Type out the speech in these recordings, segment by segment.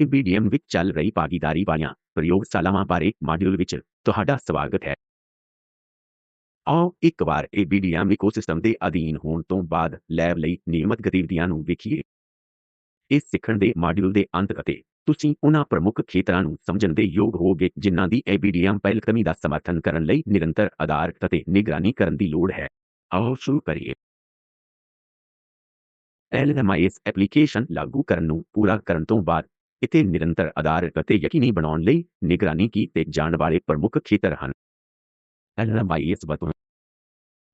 ਈਬੀਡੀਐਮ ਵਿੱਚ ਚੱਲ ਰਹੀ ਭਾਗੀਦਾਰੀ ਵਾਲੀਆਂ ਪ੍ਰਯੋਗਸ਼ਾਲਾਵਾਂ ਬਾਰੇ ਮਾਡਿਊਲ ਵਿੱਚ ਤੁਹਾਡਾ ਸਵਾਗਤ ਹੈ। ਆਓ ਇੱਕ ਵਾਰ ਈਬੀਡੀਐਮ ਇਕੋਸਿਸਟਮ ਦੇ ਅਧੀਨ ਹੋਣ ਤੋਂ ਬਾਅਦ ਲੈਬ ਲਈ ਨਿਯਮਤ ਗਤੀਵਿਧੀਆਂ ਨੂੰ ਵੇਖੀਏ। ਇਸ ਸਿੱਖਣ ਦੇ ਮਾਡਿਊਲ ਦੇ ਅੰਤ ਅਤੇ ਤੁਸੀਂ ਉਹਨਾਂ ਪ੍ਰਮੁੱਖ ਖੇਤਰਾਂ ਨੂੰ ਸਮਝਣ ਦੇ ਯੋਗ ਹੋਗੇ ਜਿਨ੍ਹਾਂ ਦੀ ਈਬੀਡੀਐਮ ਪਹਿਲਕਦਮੀ ਦਾ ਸਮਰਥਨ ਕਰਨ ਲਈ ਨਿਰੰਤਰ ਆਧਾਰ ਅਤੇ ਨਿਗਰਾਨੀ ਕਰਨ ਦੀ ਲੋੜ ਹੈ। ਆਓ ਸ਼ੁਰੂ ਕਰੀਏ। ਐਲਐਮਆਈਐਸ ਐਪਲੀਕੇਸ਼ਨ ਲਾਗੂ ਕਰਨ ਨੂੰ ਪੂਰਾ ਕਰਨ ਤੋਂ ਬਾਅਦ ਇੱਥੇ ਨਿਰੰਤਰ ਆਧਾਰ ਅਤੇ ਯਕੀਨੀ ਬਣਾਉਣ ਲਈ ਨਿਗਰਾਨੀ ਕੀਤੇ ਜਾਣ ਵਾਲੇ ਪ੍ਰਮੁੱਖ ਖੇਤਰ ਹਨ ਐਲਐਮਆਈਐਸ ਵਰਤੋਂ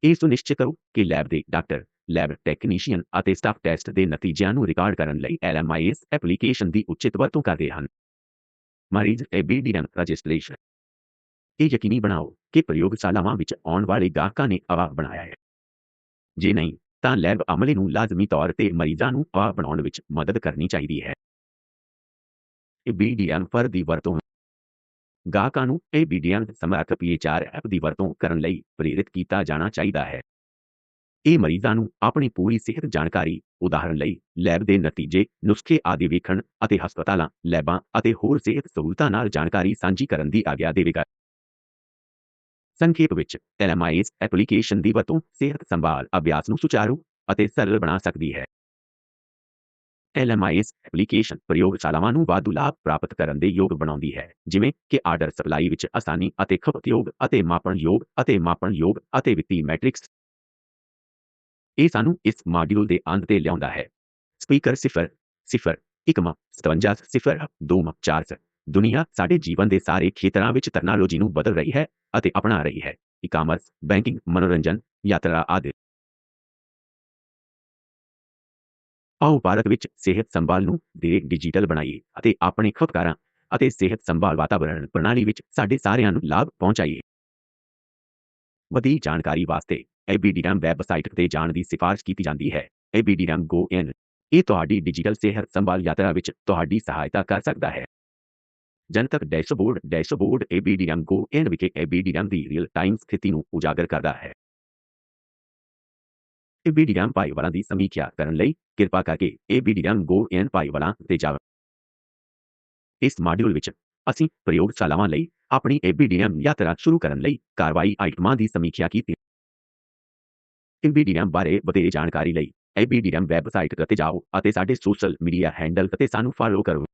ਇਹ ਸੁਨਿਸ਼ਚਿਤ ਕਰੋ ਕਿ ਲੈਬ ਦੇ ਡਾਕਟਰ ਲੈਬ ਟੈਕਨੀਸ਼ੀਅਨ ਅਤੇ ਸਟਾਫ ਟੈਸਟ ਦੇ ਨਤੀਜਿਆਂ ਨੂੰ ਰਿਕਾਰਡ ਕਰਨ ਲਈ ਐਲਐਮਆਈਐਸ ਐਪਲੀਕੇਸ਼ਨ ਦੀ ਉਚਿਤ ਵਰਤੋਂ ਕਰਦੇ ਹਨ ਮਰੀਜ਼ ਏਬੀਡੀਐਮ ਰਜਿਸਟ੍ਰੇਸ਼ਨ ਇਹ ਯਕੀਨੀ ਬਣਾਓ ਕਿ ਪ੍ਰਯੋਗਸ਼ਾਲਾਵਾਂ ਵਿੱਚ ਆਉਣ ਵਾਲੇ ਗਾਹਕਾਂ ਨੇ ਆਵਾਜ਼ ਬਣਾਇਆ ਹੈ ਜੇ ਨਹੀਂ ਤਾਂ ਲੈਬ ਅਮਲੇ ਨੂੰ ਲਾਜ਼ਮੀ ਤੌਰ ਤੇ ਮਰੀਜ਼ਾਂ ਨੂੰ ਆਵਾਜ਼ ਬਣਾਉਣ ਵਿੱਚ ਮਦਦ ਕਰਨੀ ਚਾਹੀਦੀ ਹੈ ਏਬੀਡੀਐਮ ਫਰ ਦੀ ਵਰਤੋਂ ਗਾਹਕਾਂ ਨੂੰ ਏਬੀਡੀਐਮ ਸਮਰੱਥ ਪੀਐਚਆਰ ਐਪ ਦੀ ਵਰਤੋਂ ਕਰਨ ਲਈ ਪ੍ਰੇਰਿਤ ਕੀਤਾ ਜਾਣਾ ਚਾਹੀਦਾ ਹੈ। ਇਹ ਮਰੀਜ਼ਾਂ ਨੂੰ ਆਪਣੀ ਪੂਰੀ ਸਿਹਤ ਜਾਣਕਾਰੀ ਉਦਾਹਰਣ ਲਈ ਲੈਬ ਦੇ ਨਤੀਜੇ, ਨੁਸਖੇ ਆਦਿ ਵੇਖਣ ਅਤੇ ਹਸਪਤਾਲਾਂ, ਲੈਬਾਂ ਅਤੇ ਹੋਰ ਸਿਹਤ ਸਹੂਲਤਾਂ ਨਾਲ ਜਾਣਕਾਰੀ ਸਾਂਝੀ ਕਰਨ ਦੀ ਆਗਿਆ ਦੇਵੇਗਾ। ਸੰਖੇਪ ਵਿੱਚ ਐਲਐਮਆਈਐਸ ਐਪਲੀਕੇਸ਼ਨ ਦੀ ਵਰਤੋਂ ਸਿਹਤ ਸੰਭਾਲ ਅਭਿਆਸ ਨੂੰ ਸੁਚਾਰੂ ਅਤੇ ਸਰਲ ਬਣਾ ਸਕਦੀ ਹੈ। ਐਲਐਮਆਈਐਸ ਐਪਲੀਕੇਸ਼ਨ ਪ੍ਰਯੋਗਸ਼ਾਲਾਵਾਂ ਨੂੰ ਵਾਧੂ ਲਾਭ ਪ੍ਰਾਪਤ ਕਰਨ ਦੇ ਯੋਗ ਬਣਾਉਂਦੀ ਹੈ, ਜਿਵੇਂ ਕਿ ਆਰਡਰ ਸਪਲਾਈ ਵਿੱਚ ਆਸਾਨੀ ਅਤੇ ਖਪਤਯੋਗ ਅਤੇ ਮਾਪਣਯੋਗ ਅਤੇ ਮਾਪਣਯੋਗ ਅਤੇ ਵਿੱਤੀ ਮੈਟ੍ਰਿਕਸ। ਇਹ ਸਾਨੂੰ ਇਸ ਮਾਡਿਊਲ ਦੇ ਅੰਤ ਤੇ ਲਿਆਉਂਦਾ ਹੈ। ਸਪੀਕਰ 0 0 1 57 0 2 4 ਦੁਨੀਆ ਸਾਡੇ ਜੀਵਨ ਦੇ ਸਾਰੇ ਖੇਤਰਾਂ ਵਿੱਚ ਤਕਨਾਲੋਜੀ ਨੂੰ ਬਦਲ ਰਹੀ ਹੈ ਅਤੇ ਅਪਣਾ ਰਹੀ ਹੈ। ਈ-ਕਾਮਰਸ ਬੈਂਕਿੰਗ ਮਨੋਰੰਜਨ, ਯਾਤਰਾ ਆਦਿ। ਆਓ ਭਾਰਤ ਵਿੱਚ ਸਿਹਤ ਸੰਭਾਲ ਨੂੰ ਦੇ ਡਿਜੀਟਲ ਬਣਾਈਏ ਅਤੇ ਆਪਣੇ ਖਪਤਕਾਰਾਂ ਅਤੇ ਸਿਹਤ ਸੰਭਾਲ ਵਾਤਾਵਰਣ ਪ੍ਰਣਾਲੀ ਵਿੱਚ ਸਾਡੇ ਸਾਰਿਆਂ ਨੂੰ ਲਾਭ ਪਹੁੰਚਾਈਏ। ਵਧੇਰੇ ਜਾਣਕਾਰੀ ਵਾਸਤੇ ABDM ਵੈਬਸਾਈਟ ਤੇ ਜਾਣ ਦੀ ਸਿਫਾਰਿਸ਼ ਕੀਤੀ ਜਾਂਦੀ ਹੈ। ABDM Go In ਇਹ ਤੁਹਾਡੀ ਡਿਜੀਟਲ ਸਿਹਤ ਸੰਭਾਲ ਯਾਤਰਾ ਵਿੱਚ ਤੁਹਾਡੀ ਸਹਾਇਤਾ ਕਰ ਸਕਦਾ ਹੈ। ਜਨਤਕ dashboard dashboard ABDM Go In ਵਿਖੇ ABDM ਦੀ ਰੀਅਲ ਟਾਈਮ ਸਥਿਤੀ ਨੂੰ ਉਜਾਗਰ ਕਰਦਾ ਹੈ। ABDM ਭਾਈਵਾਲਾਂ ਦੀ ਸਮੀਖਿਆ ਕਰਨ ਲਈ ਕਿਰਪਾ ਕਰਕੇ ABDM Go In ਭਾਈਵਾਲਾਂ ਤੇ ਜਾਓ ਇਸ ਮਾਡਿਊਲ ਵਿੱਚ ਅਸੀਂ ਪ੍ਰਯੋਗਸ਼ਾਲਾਵਾਂ ਲਈ ਆਪਣੀ ABDM ਯਾਤਰਾ ਸ਼ੁਰੂ ਕਰਨ ਲਈ ਕਾਰਵਾਈ ਆਈਟਮਾਂ ਦੀ ਸਮੀਖਿਆ ਕੀਤੀ ਏਬੀਡੀਐਮ ਬਾਰੇ ਵਧੇਰੇ ਜਾਣਕਾਰੀ ਲਈ ABDM ਵੈਬਸਾਈਟ ਤੇ ਜਾਓ ਅਤੇ ਸਾਡੇ ਸੋਸ਼ਲ ਮੀਡੀਆ ਹੈਂਡਲ ਤੇ ਸਾਨੂੰ ਫਾਲੋ ਕਰੋ